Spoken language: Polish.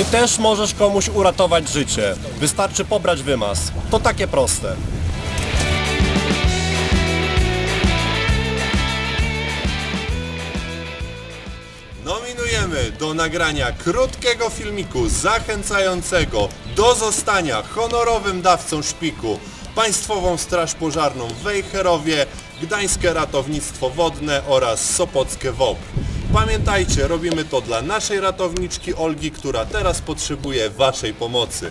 Ty też możesz komuś uratować życie. Wystarczy pobrać wymaz. To takie proste. Nominujemy do nagrania krótkiego filmiku zachęcającego do zostania honorowym dawcą szpiku Państwową Straż Pożarną w Wejherowie, Gdańskie Ratownictwo Wodne oraz Sopockie WOPR. Pamiętajcie, robimy to dla naszej ratowniczki Olgi, która teraz potrzebuje Waszej pomocy.